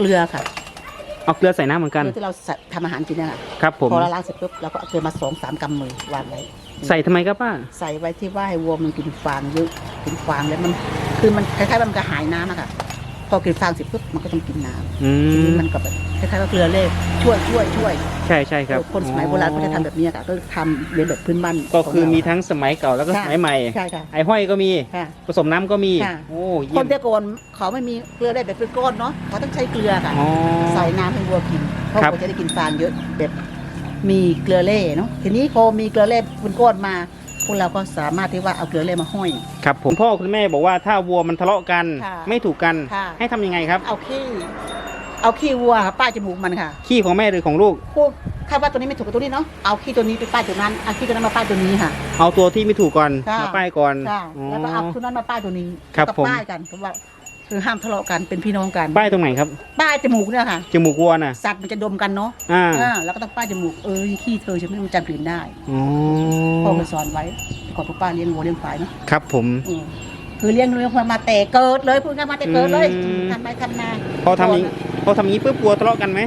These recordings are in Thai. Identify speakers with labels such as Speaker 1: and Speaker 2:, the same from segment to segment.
Speaker 1: เกลือค่ะ
Speaker 2: เอาเกลือใส่น้ำเหมือนกัน
Speaker 1: เกลือที่เราใส่ทำอาหารกินเนี่ยค่ะ
Speaker 2: ครับผม
Speaker 1: พอเราล้างเสร็จปุ๊บเราก็เอาเกลือมาสองสามกำมือวางไว้
Speaker 2: ใส่ทำไมครับป้า
Speaker 1: ใส่ไว้ที่ว่าให้วัวมันกินฟางเยอะกินฟางแล้วมันคือมันคล้ายๆว่ามันกระหายน้ำอะค่ะ พอกินฟางเสร็จปุ๊บมันก็ต้องกินน้ำ
Speaker 2: อื
Speaker 1: ที
Speaker 2: ม
Speaker 1: นี้มันก็แบบคล้ายๆว่าเกลือเล่ช่วยช่วยช่วย
Speaker 2: ใช่ใช่ครับ
Speaker 1: คนสมัยโบราณเขาจะทำแบบนี้ค่ะก็ทำเรียนแบบพื้นบ้าน
Speaker 2: ก็คือ
Speaker 1: ขงเรา
Speaker 2: มีทั้งสมัยเก่าแล้วก็สมัยใหม่
Speaker 1: ใช่ค่ะ
Speaker 2: ไอ้ห้อยก็มี
Speaker 1: ค่ะ
Speaker 2: ผสมน้ำก็มี
Speaker 1: ค่ะ
Speaker 2: โอ้
Speaker 1: ค
Speaker 2: เยี่ย
Speaker 1: น
Speaker 2: ม
Speaker 1: แต่ก่อนเขาไม่มีเกลือได้แบบเป็นก้อนเนาะเขาต้องใช้เกลือค่ะ
Speaker 2: อ๋อ
Speaker 1: ใส่น้ำให้วัวกินเพราะ
Speaker 2: ครับ
Speaker 1: วัวจะได้กินฟางเยอะแบบมีเกลือเล่เนาะทีนี้พอมีเกลือเล่เป็นก้อนมาพ วกเราก็สามารถที่ว่าเอาเกลือเล่มาห้อย
Speaker 2: ครับผมพ่อคุณแม่บอกว่าถ้าวัวมันทะเลาะกัน
Speaker 1: ค่ะ
Speaker 2: ไม่ถูกกัน
Speaker 1: ค่ะ
Speaker 2: ให้ทำยังไงครับ
Speaker 1: เอาขี้เอาขี้วัวค่ะป้ายจมูกมันค่ะ
Speaker 2: ขี้ของแม่หรือของลูก
Speaker 1: พวกคาดว่าตัวนี้ไม่ถูกกับตัวนี้เนาะเอาขี้ตัวนี้ไปป้ายตัวนั้นเอาขี้ตัวนั้นมาป้ายตัวนี้ค่ะ
Speaker 2: เอาตัวที่ไม่ถูกก่อน
Speaker 1: ค่ะ
Speaker 2: มาป้ายก่อน
Speaker 1: ค่ะ
Speaker 2: อ๋อ
Speaker 1: แล้วก็เอาตัวนั้นมาป้ายตัวนี้
Speaker 2: ครับ
Speaker 1: แล้ว
Speaker 2: ผม
Speaker 1: ก็ป้ายกันเพราะว่า คือห้ามทะเลาะกันเป็นพี่น้องกัน
Speaker 2: ป้ายตรงไหนครับ
Speaker 1: ป้ายจมูกเนี่ยค่ะ
Speaker 2: จมูกวัวน่ะ
Speaker 1: สัตว์มันจะดมกันเนาะ
Speaker 2: อ่า
Speaker 1: อ่าแล้วก็ต้องป้ายจมูกเออขี้เธอฉันไม่รู้จักกลิ่นได้
Speaker 2: อ๋อ
Speaker 1: พ่อเคยสอนไว้ก่อนพวกป้าเลี้ยงวัวเลี้ยงควายเนาะ
Speaker 2: ครับผม
Speaker 1: อืมคือเลี้ยงเลี้ยงควายมาแต่เกิดเลยพูดง่ายๆมาแต่เกิดเลย
Speaker 2: อืม
Speaker 1: ทำไปทำนา
Speaker 2: พอทำอย่างนี้พอทำอย่างนี้ปุ๊บวัวทะเลาะกันไหม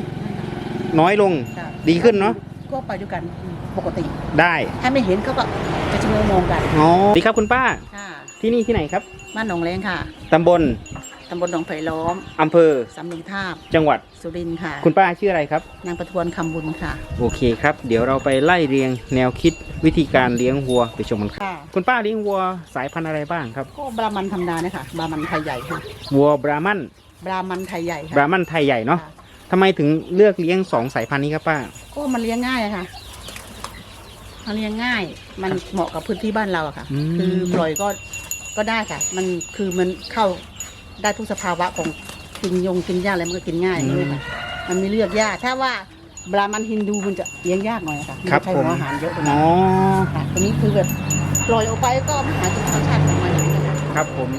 Speaker 2: น้อยลง
Speaker 1: ค่ะ
Speaker 2: ดีขึ้นเนาะ
Speaker 1: ก็ไปด้วยกันอืมปกติ
Speaker 2: ได้
Speaker 1: ถ้าไม่เห็นเขาก็จะชะโงงมองกัน
Speaker 2: อ๋อดีครับคุณป้า
Speaker 1: ค่ะ
Speaker 2: ที่นี่ที่ไหนครับ
Speaker 1: บ้านหนองแรงค่ะ
Speaker 2: ตำบล
Speaker 1: ตำบลหนองไผ่ล้อม
Speaker 2: อำเภอ
Speaker 1: สำเนียงทาบ
Speaker 2: จังหวัด
Speaker 1: สุรินทร์ค่ะ
Speaker 2: คุณป้าชื่ออะไรครับ
Speaker 1: นางประทวนคำบุญค่ะ
Speaker 2: โอเคครับ เดี๋ยวเราไปไล่เรียงแนวคิดวิธีการเลี้ยงวัวไปชมกันครับ
Speaker 1: ค่ะ
Speaker 2: คุณป้าเลี้ยงวัวสายพันธุ์อะไรบ้างครับ
Speaker 1: ก็บรามันธรรมดาเนี่ยค่ะบรามันไทยใหญ่ค่ะ
Speaker 2: วัวบรามัน
Speaker 1: บรามันไทยใหญ่
Speaker 2: บ
Speaker 1: ค่ะ
Speaker 2: รามันไทยใหญ่เนาะ
Speaker 1: ค่ะ
Speaker 2: ทำไมถึงเลือกเลี้ยงสองสายพันธุ์นี้ครับป้า
Speaker 1: ก็มันเลี้ยงง่ายอะค่ะ มันเลี้ยงง่าย มันเหมาะกับพื้นที่บ้านเราอะค่ะ
Speaker 2: อืม
Speaker 1: คือปล่อยก็ก็ได้ค่ะ มันคือมันเข้า ได้ทุกสภาวะของกินยงกินหญ้าอะไรมันก็กินง่ายนี่ค่ะมันไม่เลือกยากถ้าว่าบรามันฮินดูมันจะเลี้ยงยากหน่อยอะค่ะมัน
Speaker 2: ครับ
Speaker 1: ใช้
Speaker 2: ผม
Speaker 1: หัวอาหารเยอะตรง
Speaker 2: อ๋
Speaker 1: นี้
Speaker 2: อ
Speaker 1: ค่ะตัวนี้คือแบบปล่อยออกไปก็หาจุดธรรมชาติของมันอย่างนี้นะคะ
Speaker 2: ครับผม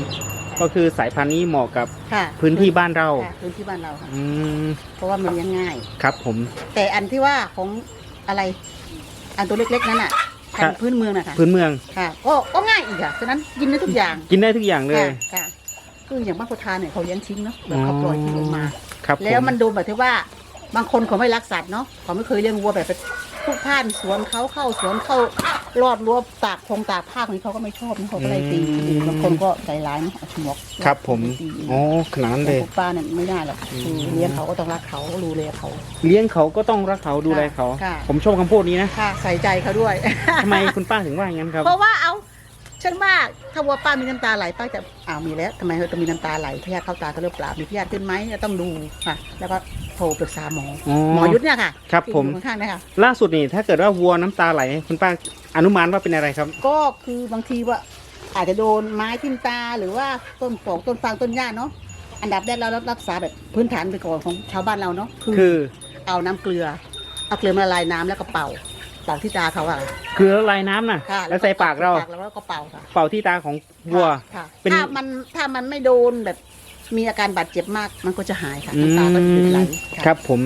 Speaker 2: ก็คือสายพันธุ์นี้เหมาะกับ
Speaker 1: ค่ะ
Speaker 2: พื้นที่บ้านเรา
Speaker 1: ค่ะพื้นที่บ้านเราค่ะ
Speaker 2: อืม
Speaker 1: เพราะว่ามันเลี้ยงง่าย
Speaker 2: ครับผม
Speaker 1: แต่อันที่ว่าของอะไร อันตัวเล็กๆนั้นอะ
Speaker 2: ครั
Speaker 1: พั
Speaker 2: บ
Speaker 1: นธุ์พื้นเมืองนะคะ
Speaker 2: พื้นเมือง
Speaker 1: ค่ะก็ก็ง่ายอีกอะฉะนั้นกินได้ทุกอย่าง
Speaker 2: กินได้ทุกอย่างเลย
Speaker 1: ค่ะ ค่ะคืออย่างบ้านโพธาเนี่ยเขาเลี้ยงทิ้งเนาะแบบเขาปล่อยทิ้งออกมา
Speaker 2: ครับ
Speaker 1: แล้ว
Speaker 2: ผ
Speaker 1: มันโดนแบบที่ว่าบางคนเขาไม่รักสัตว์เนาะเขาไม่เคยเลี้ยงวัวแบบไปทุกผ่านสวนเขาเข้าสวนเข้ารอดรั้วตากพงตากผ้าของเขาก็ไม่ชอบนะเขาก็ไล่ตีบางคนก็ใจร้ายเนาะเอาฉมวก
Speaker 2: ครับผม
Speaker 1: ไปตี
Speaker 2: อ๋อขนาดนั้น
Speaker 1: แต่
Speaker 2: เลย
Speaker 1: พวกป้าเนี่ยไม่ได้หรอก
Speaker 2: อืม
Speaker 1: คือเลี้ยงเขาก็ต้องรักเขาดูแลเขา
Speaker 2: เลี้ยงเขาก็ต้องรักเขาดูแลเขา
Speaker 1: ค่ะ
Speaker 2: ผมชอบคำพูดนี้นะ
Speaker 1: ค่ะใส่ใจเขาด้วย
Speaker 2: ทำไมคุณป้าถึงว่าอย่างนั้นครับ
Speaker 1: เพราะว่าเอา ฉันว่าถ้าวัวป้ามีน้ำตาไหลป้าจะอ้าวมีแล้วทำไมเขาจะมีน้ำตาไหลพยาธิเข้าตาเขาเริ่มปลามีพยาธิขึ้นไหมจะต้องดูค่ะแล้วก็โทรปรึกษาหมอ
Speaker 2: อ๋อ
Speaker 1: หมอยุทธเนี่ยค่ะ
Speaker 2: ครับ
Speaker 1: ที่
Speaker 2: ผม
Speaker 1: อยู่ข้างๆเนี่ยค่ะ
Speaker 2: ล่าสุดนี่ถ้าเกิดว่าวัวน้ำตาไหลคุณป้าอนุมานว่าเป็นอะไรครับ
Speaker 1: ก็คือบางทีว่า อาจจะโดนไม้ทิ่มตาหรือว่าต้นปอกต้นฟางต้นหญ้าเนาะอันดับแรกเรารักษาแบบพื้นฐานไปก่อนของชาวบ้านเราเนาะคือ
Speaker 2: คือ
Speaker 1: เอาน้ำเกลือ เอาเกลือมาละลายน้ำแล้วก็เป่าเป่าที่ตาเขาอะ
Speaker 2: เกลือละลายน้ำน่ะ
Speaker 1: ค่ะ
Speaker 2: แล้วใส่ปากเรา
Speaker 1: ปากเราแล้วก็เป่าค่ะ
Speaker 2: เป่าที่ตาของวัว
Speaker 1: ค่ะ
Speaker 2: เป็น
Speaker 1: ถ้ามันถ้ามันไม่โดนแบบมีอาการบาดเจ็บมากมันก็จะหายค่ะ
Speaker 2: อืม
Speaker 1: น้ำตาก็จะหยุดไหละ
Speaker 2: ครับผม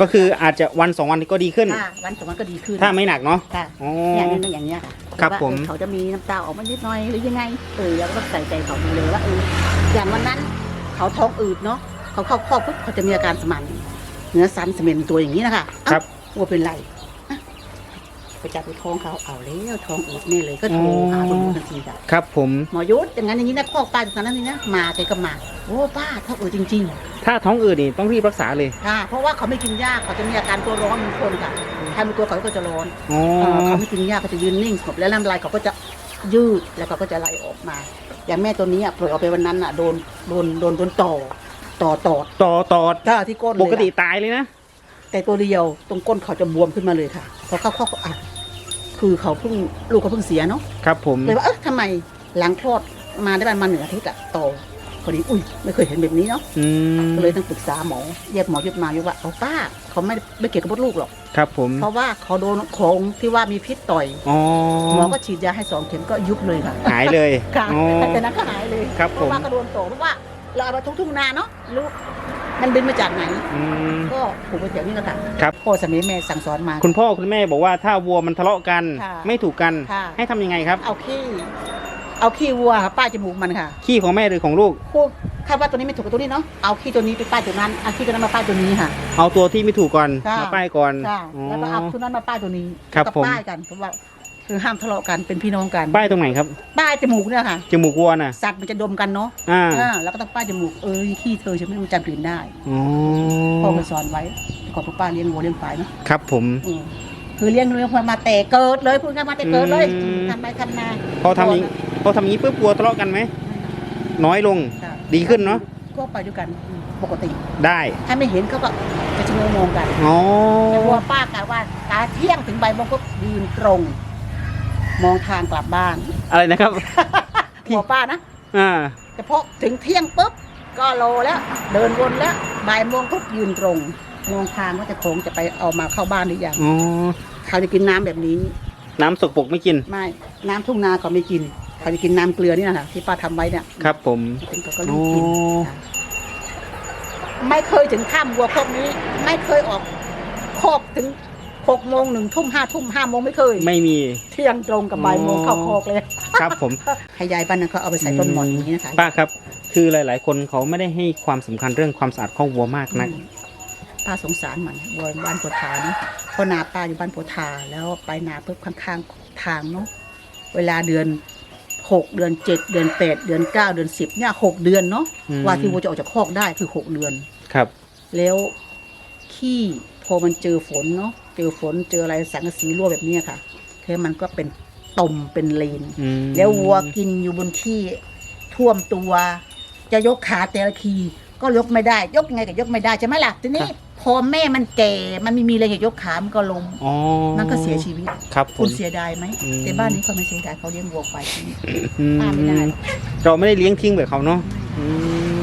Speaker 2: ก็คืออาจจะวันสองวันก็ดีขึ้น
Speaker 1: ค่ะวันสองวันก็ดีขึ้น
Speaker 2: ถ้าไม่หนักเนาะ
Speaker 1: ค่ะ
Speaker 2: อ๋อ
Speaker 1: อย่างนี้อย่างเงี้ยค่ะ
Speaker 2: ครับ
Speaker 1: ว่า
Speaker 2: ผม
Speaker 1: เออเขาจะมีน้ำตาออกมานิดหน่อยหรือยังไงเออเราก็ต้องใส่ใจเขาดูเลยว่าเอออย่างวันนั้นเขาท้องอืดเนาะเขาเข้าคลอดปุ๊บเขาจะมีอาการสมันเนื้อสันเสมนตัวอย่างนี้นะคะเอ้า
Speaker 2: ครับ
Speaker 1: วัวเป็นไรอะ ไปจับไปท้องเขาเอาแล้วท้องอืดแน่เลยก็โทรหาคุณหมอทันทีค่ะ
Speaker 2: ครับผม
Speaker 1: หมอยุทธอย่างนั้นอย่างนี้นะคอกป้าอยู่ตอนนั้นนี่นะมาแกก็มาโอ้ป้าท้องอืดจริง
Speaker 2: ถ้าท้องอืดนี่ต้องรีบรักษาเลย
Speaker 1: ๆค่ะเพราะว่าเขาไม่กินหญ้าเขาจะมีอาการตัวร้อนบางคนค่ะถ้ามีตัวเขาก็จะร้อน
Speaker 2: อ๋อ
Speaker 1: เอ่อเขาไม่กินหญ้าเขาจะยืนนิ่งสงบแล้วน้ำลายเขาก็จะยืดแล้วเขาก็จะไหลออกมา อย่างแม่ตัวนี้อะปล่อยออกไปวันนั้นอะโดนโดนโดนโดนต่อต่อต่อ
Speaker 2: ต่อตอด
Speaker 1: ถ้าที่ก้นเลย
Speaker 2: ปกติ
Speaker 1: ค่ะ
Speaker 2: ตายเลยนะ
Speaker 1: แต่ตัวเดียวตรงก้นเขาจะบวมขึ้นมาเลยค่ะพอเข้าเข้าอะ คือเขาเพิ่งลูกเขาเพิ่งเสียเนาะ
Speaker 2: ครับผม
Speaker 1: เลยว่าเอ๊ะทำไมหลังคลอดมาได้ประมาณหนึ่งอาทิตย์อะโตพอดีอุ้ยไม่เคยเห็นแบบนี้เนาะ
Speaker 2: อืม
Speaker 1: ก็เลยต้องปรึกษาหมอเรียกหมอยุดมายุดว่าเอาป้าเขาไม่ไม่เกี่ยวกับมดลูกหรอก
Speaker 2: ครับ ผม
Speaker 1: เพราะว่าเขาโดนของที่ว่ามีพิษต่อย
Speaker 2: อ๋อ
Speaker 1: หมอก็ฉีดยาให้สองเข็มก็ยุบเลยค่ะ
Speaker 2: หายเลย
Speaker 1: ค่ะ
Speaker 2: อ๋อ
Speaker 1: แต่นั้นก็หายเลย
Speaker 2: ครับ
Speaker 1: เพราะว่า
Speaker 2: ผม
Speaker 1: ก็โดนต่อเพราะว่าเราเอามาทุ่งทุ่งนาเนาะลูก มันบินมาจากไหน
Speaker 2: อืม
Speaker 1: ก็ผูกไปแถวนี้แหละค่ะ
Speaker 2: ครับ
Speaker 1: พ่อสามีแม่สั่งสอนมา
Speaker 2: คุณพ่อคุณแม่บอกว่าถ้าวัวมันทะเลาะกัน
Speaker 1: ค่ะ
Speaker 2: ไม่ถูกกัน
Speaker 1: ค่ะ
Speaker 2: ให้ทำยังไงครับ
Speaker 1: เอาขี้ เอาขี้วัวค่ะป้ายจมูกมันค่ะ
Speaker 2: ขี้ของแม่หรือของลูก
Speaker 1: พวกถ้าว่าตัวนี้ไม่ถูกกับตัวนี้เนาะเอาขี้ตัวนี้ไปป้ายตัวนั้นเอาขี้ตัวนั้นมาป้ายตัวนี้ค่ะ
Speaker 2: เอาตัวที่ไม่ถูกก่อน
Speaker 1: ค่ะ
Speaker 2: มาป้ายก่อน
Speaker 1: ค่ะ
Speaker 2: อ๋อ
Speaker 1: แล้วก็เอาตัวนั้นมาป้ายตัวนี้
Speaker 2: ครับ
Speaker 1: แล้วก็
Speaker 2: ผม
Speaker 1: ป้ายกันเพราะว่า คือห้ามทะเลาะกันเป็นพี่น้องกัน
Speaker 2: ป้ายตรงไหนครับ
Speaker 1: ป้ายจมูกเนี่ยค่ะ
Speaker 2: จมูกวัวน่ะ
Speaker 1: สัตว์มันจะดมกันเนาะ
Speaker 2: อ่า
Speaker 1: อ่าแล้วก็ต้องป้ายจมูกเออขี้เธอฉันไม่รู้จำกลิ่นได้
Speaker 2: อ๋อ
Speaker 1: พ่อเคยสอนไว้ก่อนพ่อป้าเลี้ยงวัวเลี้ยงควายเนาะ
Speaker 2: ครับผม
Speaker 1: อืมคือเลี้ยงเลี้ยงควายมาแต่เกิดเลยพูดง่ายมาแต่เกิดเลย
Speaker 2: อืม
Speaker 1: ทำไปทำนา
Speaker 2: พอทำอย่างพอทำอย่างนี้ปุ๊บวัวทะเลาะกันไหมน้อยลง
Speaker 1: ค่ะ
Speaker 2: ดีขึ้นเนาะ
Speaker 1: ก็ไปด้วยกันอืมปกติ
Speaker 2: ได้
Speaker 1: ถ้าไม่เห็นเขาก็จะชะโงงมองกัน
Speaker 2: อ๋อ
Speaker 1: แต่วัวป้ากะว่าตาเที่ยงถึงใบายโมงก็ยืนตรง มองทางกลับบ้าน
Speaker 2: อะไรนะครับ
Speaker 1: วัวป้านะ
Speaker 2: อ่า
Speaker 1: แต่พอถึงเที่ยงปุ๊บก็โลแล้ว เดินวนแล้วบ่ายโมงปุ๊บยืนตรงมองทางว่าจะโค้งจะไปเอามาเข้าบ้านหรือยัง
Speaker 2: อ๋อ
Speaker 1: เขาจะกินน้ำแบบนี้
Speaker 2: น้ำสกปรกไม่กิน
Speaker 1: ไม่น้ำทุ่งนาเขาไม่กิน เขาจะกินน้ำเกลือนี่นะคะที่ป้าทำไว้เนี่ย
Speaker 2: ครับผม
Speaker 1: ถึงเขาก็รี
Speaker 2: โอ้
Speaker 1: บกินไม่เคยถึงข้ามวัวพวกนี้ ไม่เคยออกคอกถึง หกโมงหนึ่งทุ่มห้าทุ่มห้าโมงไม่เคย
Speaker 2: ไม่มี
Speaker 1: เที่ยงตรงกับบ่ายโมงเข้าคอกเลย
Speaker 2: ครับผม
Speaker 1: ให้ยายบ้านนั้นเขาเอาไปใส่ต้นหมอนอย่างนี้นะคะ
Speaker 2: ป้าครับ คือหลาย ๆ คนเขาไม่ได้ให้ความสำคัญเรื่องความสะอาดของวัวมากนัก
Speaker 1: อืมป้าสงสารมันวัวบ้านโพธาเนาะเพราะนาป้าอยู่บ้านโพธาแล้วไปนาเพิ่ข้างๆทางเนาะเวลาเดือนหกเดือนเจ็ดเดือนแปดเดือนเก้าเดือนสิบเนี่ยหกเดือนเนาะ
Speaker 2: อืม
Speaker 1: ว่าที่วัวจะออกจากคอกได้คือหกเดือน
Speaker 2: ครับ
Speaker 1: แล้วขี้พอมันเจอฝนเนาะ เจอฝนเจออะไรสังกะสีรั่วแบบเนี้ยค่ะเฮ้ยมันก็เป็นตมเป็นเลน
Speaker 2: อืม
Speaker 1: แล้ววัวกินอยู่บนที่ท่วมตัว จะยกขาแต่ละทีก็ยกไม่ได้ ยกยังไงก็ยกไม่ได้ใช่ไหมล่ะทีนี้พอแม่มันแก่มันไม่มีแรงจะยกขามันก็ล้ม
Speaker 2: อ๋อ
Speaker 1: มันก็เสียชีวิต
Speaker 2: ครับผ
Speaker 1: คุ
Speaker 2: ม
Speaker 1: ณเสียดายไหม
Speaker 2: อืม
Speaker 1: แต่บ้านนี้เขาไม่เสียดายเขาเลี้ยงวัวควายที่นี่
Speaker 2: อืม
Speaker 1: ป้าไม่ได้
Speaker 2: เราไม่ได้เลี้ยงทิ้งแบบเขาเนาะอืม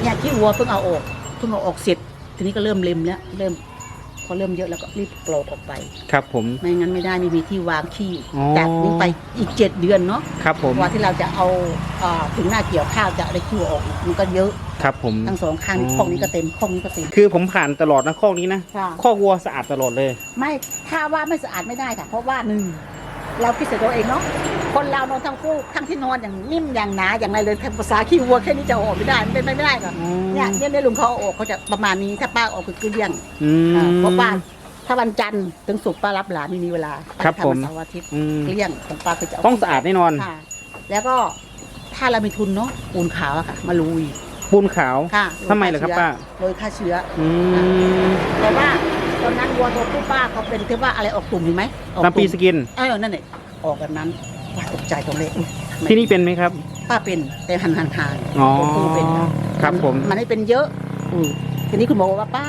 Speaker 1: เนี่ยที่วัวเพิ่งเอาออกเพิ่งเอาออกเสร็จทีนี้ก็เริ่มเล็มแล้วเริ่ม พอเริ่มเยอะแล้วก็รีบปลดออกไป
Speaker 2: ครับผม
Speaker 1: ไม่งั้นไม่ได้ไม่มีที่วางขี้
Speaker 2: อ๋อ
Speaker 1: จากนี้ไปอีกเจ็ดเดือนเนาะ
Speaker 2: ครับผม
Speaker 1: กว่าที่เราจะเอาเอ่อถึงหน้าเกี่ยวข้าวจะได้ขี้ออกอีกมันก็เยอะ
Speaker 2: ครับผม
Speaker 1: ทั้งสองข้างนี่
Speaker 2: อ๋อ
Speaker 1: ข้องนี้ก็เต็มข้องนี้ก็เต็ม
Speaker 2: คือผมผ่านตลอดนะคอกนี้นะ
Speaker 1: ค่ะ
Speaker 2: คอกวัวสะอาดตลอดเลย
Speaker 1: ไม่ถ้าว่าไม่สะอาดไม่ได้ค่ะ เพราะว่าหนึ่ง เราคิดเสียตัวเองเนาะคนเรานอนทั้งคู่ทั้งที่นอนอย่างนิ่มอย่างหนาอย่างไรเลยแทนภาษาขี้วัวแค่นี้จะเอาออกไม่ได้มันเป็นไปไม่ได้ค่ะเนี่ยเนี่ยเนี่ยลุงเขาเอาออกเขาจะประมาณนี้ถ้าป้าเอาออกคือเกลี้ยง
Speaker 2: อืม
Speaker 1: อ่าเพราะป้าถ้าวันจันทร์ถึงศุกร์ป้ารับหลานไม่มีเวลา
Speaker 2: ครับ
Speaker 1: ป้าจะทำ
Speaker 2: ผม
Speaker 1: วันเสาร์อาทิตย์
Speaker 2: อืม
Speaker 1: เกลี้ยงของป้าคือจะเา
Speaker 2: ต้องสะอาดแน่นอน
Speaker 1: ค่ะแล้วก็ถ้าเรามีทุนเนาะปูนขาวอะค่ะ มาลุย
Speaker 2: ปูนขาว
Speaker 1: ค่ะ
Speaker 2: ทำไมเหรอครับป้า
Speaker 1: โรยฆ่าเชื้อ
Speaker 2: อืม
Speaker 1: แต่ว่า ตอนนั้นวัวตัวผู้ป้าเขาเป็นที่ว่าอะไรออกตุ่มเห็นไหมออก
Speaker 2: น้ำปีสกิน
Speaker 1: เออนั่นแหละออกแบบนั้นป้าตกใจตรงเลยอุ๊ยทำไม
Speaker 2: ที่นี่เป็นไหมครับ
Speaker 1: ป้าเป็นแต่หันหันหาง
Speaker 2: อ๋อ
Speaker 1: ตัวผู้เป็นค่ะ
Speaker 2: ครับผม
Speaker 1: มันไม่เป็นเยอะ อืมทีนี้คุณหมอบอกว่าป้า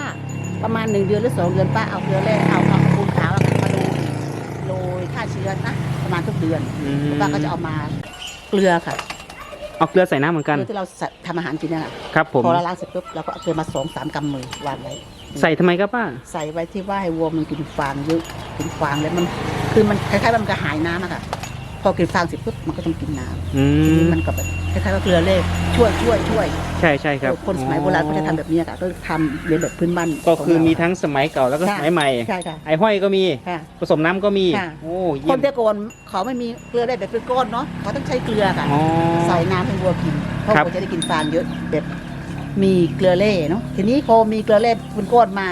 Speaker 1: ประมาณหนึ่งเดือนหรือสองเดือนป้าเอาเกลือแร่เอาเอาปูนขาวอะมาโรยโรยฆ่าเชื้อนะประมาณทุกเดือน
Speaker 2: อืม
Speaker 1: ป้าก็จะเอามาเกลือค่ะ
Speaker 2: เอาเกลือใส่น้ำเหมือนกัน
Speaker 1: เกลือที่เราใส่ทำอาหารกินนั่นแหละ
Speaker 2: ครับผม
Speaker 1: พอเราล้างเสร็จปุ๊บเราก็เอาเกลือมาสองสามกำมือวางไว้
Speaker 2: ใส่ทำไมครับป้า
Speaker 1: ใส่ไว้ที่ว่าให้วัวมันกินฟางเยอะกินฟางแล้วมัน คือมันคล้ายๆว่ามันกระหายน้ำอะค่ะ พอกินฟางเสร็จปุ๊บมันก็ต้องกินน้
Speaker 2: อืำ
Speaker 1: ทีนี้
Speaker 2: ม
Speaker 1: มันก็แบบคล้ายๆว่าเกลือเล่ช่วยช่วยช่วย
Speaker 2: ใช่ใช่ครับ
Speaker 1: คนสมัยโบราณเขาจะทำแบบนี้ค่ะก็ทำเรียนแบบพื้นบ้าน
Speaker 2: ก็คือ
Speaker 1: ขงเรา
Speaker 2: มีทั้งสมัยเก่าแล้วก็สมัยใหม่
Speaker 1: ใช่ค่ะ
Speaker 2: ไอ้ห้อยก็มี
Speaker 1: ค่ะ
Speaker 2: ผสมน้ำก็มี
Speaker 1: ค่ะ
Speaker 2: โอ้
Speaker 1: ค
Speaker 2: เยี่ย
Speaker 1: น
Speaker 2: ม
Speaker 1: แต่ก่อนเขาไม่มีเกลือได้แบบเป็นก้อนเนาะเขาต้องใช้เกลือค่ะ
Speaker 2: อ๋อ
Speaker 1: ใส่น้ำให้วัวกินเพราะ
Speaker 2: ครับ
Speaker 1: วัวจะได้กินฟางเยอะแบบ มีเกลือเล่เนาะทีนี้พอมีเกลือเล่เป็นก้อนมา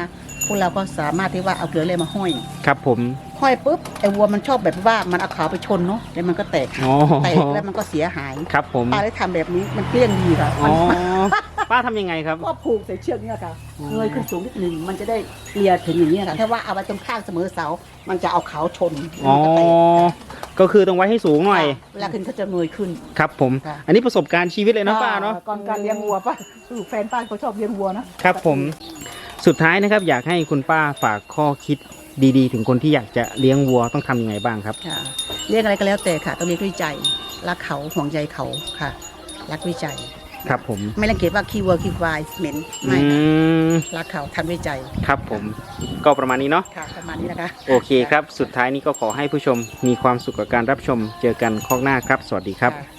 Speaker 1: พวกเราก็สามารถที่ว่าเอาเกลือเล่มาห้อย
Speaker 2: ครับผม
Speaker 1: ห้อยปุ๊บไอ้วัวมันชอบแบบว่ามันเอาขาไปชนเนาะแล้วมันก็แตก
Speaker 2: อ๋อ
Speaker 1: แตกแล้วมันก็เสียหาย
Speaker 2: ครับผม
Speaker 1: ป้าได้ทำแบบนี้มันเกลี้ยงดีค่ะ
Speaker 2: อ๋
Speaker 1: มั
Speaker 2: อน ป้าทำยังไงครับ
Speaker 1: ก็ผูกใส่เชือกเนี่ยค่ะ
Speaker 2: อ๋อ
Speaker 1: เงยขึ้นสูงนิดหนึ่งมันจะได้เลียถึงอย่างนี้ยค่ะถ้าว่าเอาไว้ตรงข้างเสมอเสา มันจะเอาเขาชน
Speaker 2: อ๋อ
Speaker 1: มันก็แตก
Speaker 2: ก็คือต้องไว้ให้สูงหน่อย
Speaker 1: เวลาขึ้นเขาจะเงยขึ้น
Speaker 2: ครับผม
Speaker 1: ค่ะ
Speaker 2: อันนี้ประสบการณ์ชีวิตเลยนะป้าเนาะ
Speaker 1: ก่อนการเลี้ยงวัวป้าลูกแฟนป้าเขาชอบเลี้ยงวัวนะครับ
Speaker 2: ผม สุดท้ายนะครับ อยากให้คุณป้าฝากข้อคิดดีๆ ถึงคนที่อยากจะเลี้ยงวัวต้องทำยังไงบ้างครับ
Speaker 1: ค่ะเลี้ยงอะไรก็แล้วแต่ค่ะต้องเลี้ยงด้วยใจรักเขาห่วงใยเขาค่ะ รักด้วยใจ
Speaker 2: ครับผม
Speaker 1: ไม่รังเกียจว่าขี้วัวขี้ควายเหม็น
Speaker 2: อื
Speaker 1: ไม่ค่ะ
Speaker 2: ม
Speaker 1: รักเขาทำด้วยใจ
Speaker 2: ครับผม ก็ประมาณนี้เนาะ
Speaker 1: ค่ะประมาณนี้นะคะ
Speaker 2: โอเคครับ สุดท้ายนี้ก็ขอให้ผู้ชมมีความสุขกับการรับชม เจอกันข้างหน้าครับ สวัสดีครับ
Speaker 1: ค่ะ